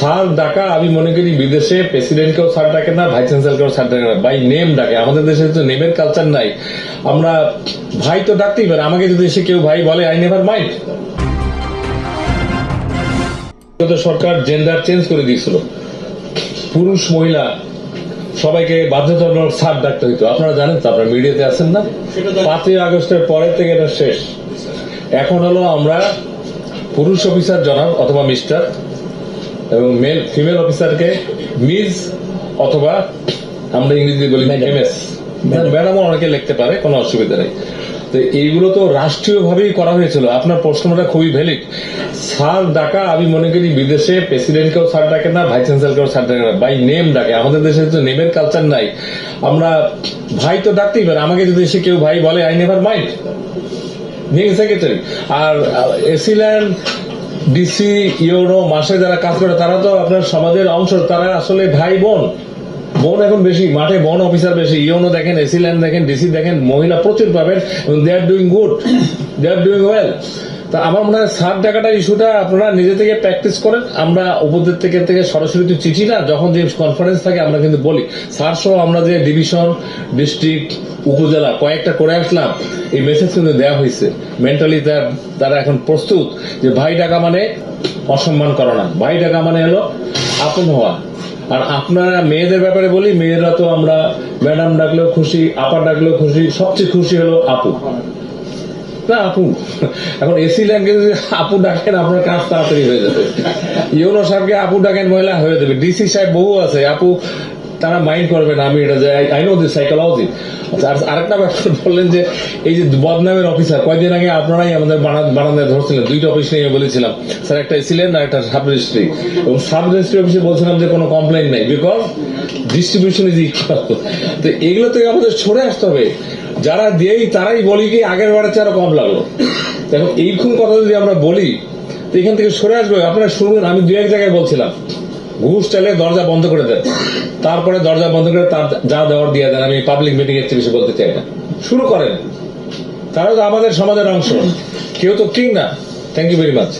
Sir ডাকা, আমি মনে করি বিদেশে প্রেসিডেন্টকেও স্যার ডাকে না ভাইস চ্যান্সেলরকেও স্যার ডাকে না বাই নেম ডাকে। আমাদের দেশে তো নেমের কালচার নাই। আমরা ভাই তো ডাকতেই পারে, আমাকে যদি এসে কেউ ভাই বলে আই নেভার মাইন্ড সরকার জেন্ডার চেঞ্জ করে দিয়েছিল। পুরুষ, মহিলা, সবাইকে বাধ্যতামূলক স্যার ডাকতে হইতো। আপনারা জানেন তো, আপনারা মিডিয়াতে আছেন না? পাঁচই আগস্টের পরের থেকে এটা শেষ। এখন হলো আমরা পুরুষ অফিসার জনাব অথবা মিস্টার এবং মেল ফিমেল অফিসারকে মিস অথবা আমরা ইংরেজি বলি এমএস ম্যাডামও অনেকে লিখতে পারে কোনো অসুবিধা নেই। তো এইগুলো তো রাষ্ট্রীয়ভাবেই করা হয়েছিল। আপনার প্রশ্নটা খুবই ভ্যালিড স্যার ডাকা আমি মনে করি বিদেশে প্রেসিডেন্টকেও স্যার ডাকে না ভাইস চ্যান্সেলরকেও স্যার ডাকে না। বাই নেম ডাকে। আমাদের দেশে তো নেমের কালচার নাই। আমরা ভাই তো ডাকতেই পারে। আমাকে যদি এসে কেউ ভাই বলে আই নেভার মাইন্ড সেক্রেটারি আর এসিল্যান্ড ডিসি ইউরো মাসে যারা কাজ করে, তারা তো আপনার সমাজের অংশ, তারা আসলে ভাই বোন। বোন এখন বেশি, মাঠে বোন অফিসার বেশি। ইউনো দেখেন এসি ল্যান্ড দেখেন ডিসি দেখেন, মহিলা প্রচুর পাবেন they are doing good they are doing well তা আমার মনে হয় সার টাকাটার ইস্যুটা আপনারা নিজে থেকে প্র্যাকটিস করেন। আমরা উপদের থেকে থেকে সরাসরি তো চিঠি না, যখন যে কনফারেন্স থাকে আমরা কিন্তু বলি। স্যার সহ আমরা যে ডিভিশন ডিস্ট্রিক্ট উপজেলা কয়েকটা করে আসলাম, এই মেসেজ কিন্তু দেওয়া হয়েছে। মেন্টালি তারা এখন প্রস্তুত যে ভাই ডাকা মানে অসম্মান করা না। ভাই ডাকা মানে হলো আপন হওয়া। আর আপনারা মেয়েদের ব্যাপারে বলি, মেয়েরা তো আমরা ম্যাডাম ডাকলেও খুশি, আপা ডাকলেও খুশি, সবচেয়ে খুশি হলো আপু। না আপু, এখন এসি ল্যাঙ্গুয়েজ আপু ডাকেন, আপনার কাজ তাড়াতাড়ি হয়ে যাবে। ইউনো সাহেবকে আপু ডাকেন, মহিলা হয়ে যাবে। ডিসি সাহেব বহু আছে, আপু, তারা মাইন্ড করবে না, আমি এটা আই নো দিস সাইকোলজি আর আরেকটা ব্যাপার বললেন যে, এই যে বদনামের অফিসার কয়েকদিন আগে আপনারাই আমাদের বারান্দায় ধরছিলেন, দুইটা অফিস নিয়ে বলেছিলাম। স্যার, একটা ছিলেন আর একটা সাব রেজিস্ট্রি এবং সাব রেজিস্ট্রি অফিসে বলছিলাম যে, কোনো কমপ্লেন নেই বিকজ ডিস্ট্রিবিউশন ইজ ইকুয়াল তো এগুলো থেকে আমাদের সরে আসতে হবে। যারা দিয়েই, তারাই বলি কি, আগের বারের চেয়ে আরও কম লাগল। এখন এইরকম কথা যদি আমরা বলি, তো এখান থেকে সরে আসবে। আপনারা শুনবেন আমি দু এক জায়গায় বলছিলাম, ঘুষ চাইলে দরজা বন্ধ করে দেন। তারপরে দরজা বন্ধ করে তার যা দেওয়ার দিয়ে দেন। আমি পাবলিক মিটিং এর বেশি বলতে চাই না। শুরু করেন। তারা তো আমাদের সমাজের অংশ। কেউ তো কিং না। Thank you very much